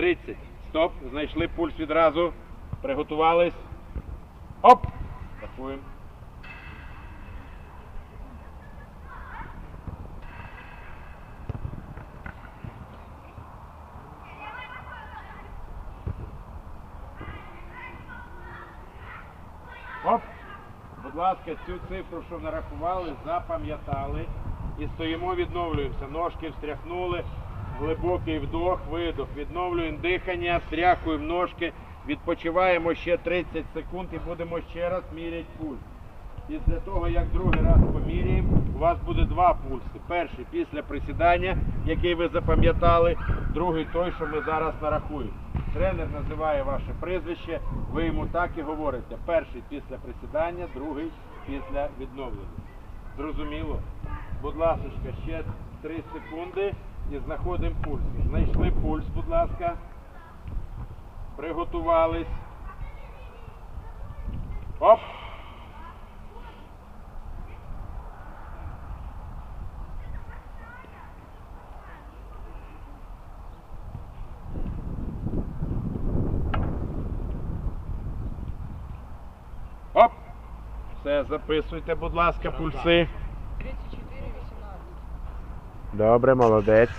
30. Стоп. Знайшли пульс відразу. Приготувались. Оп! Рахуємо. Будь ласка, цю цифру, що нарахували, запам'ятали. І стоїмо, відновлюємося. Ножки встряхнули, глибокий вдох, видох. Відновлюємо дихання, встряхуємо ножки, відпочиваємо ще 30 секунд і будемо ще раз міряти пульс. Після того, як другий раз поміряємо, у вас буде два пульси. Перший після присідання, який ви запам'ятали, другий той, що ми зараз нарахуємо. Тренер називає ваше прізвище, ви йому так і говорите. Перший після присідання, другий після відновлення. Зрозуміло? Будь ласка, ще 3 секунди і знаходимо пульс. Знайшли пульс, будь ласка. Приготувались. Оп! Оп! Все, записуйте, будь ласка, пульси. 34, 18. Добре, молодець.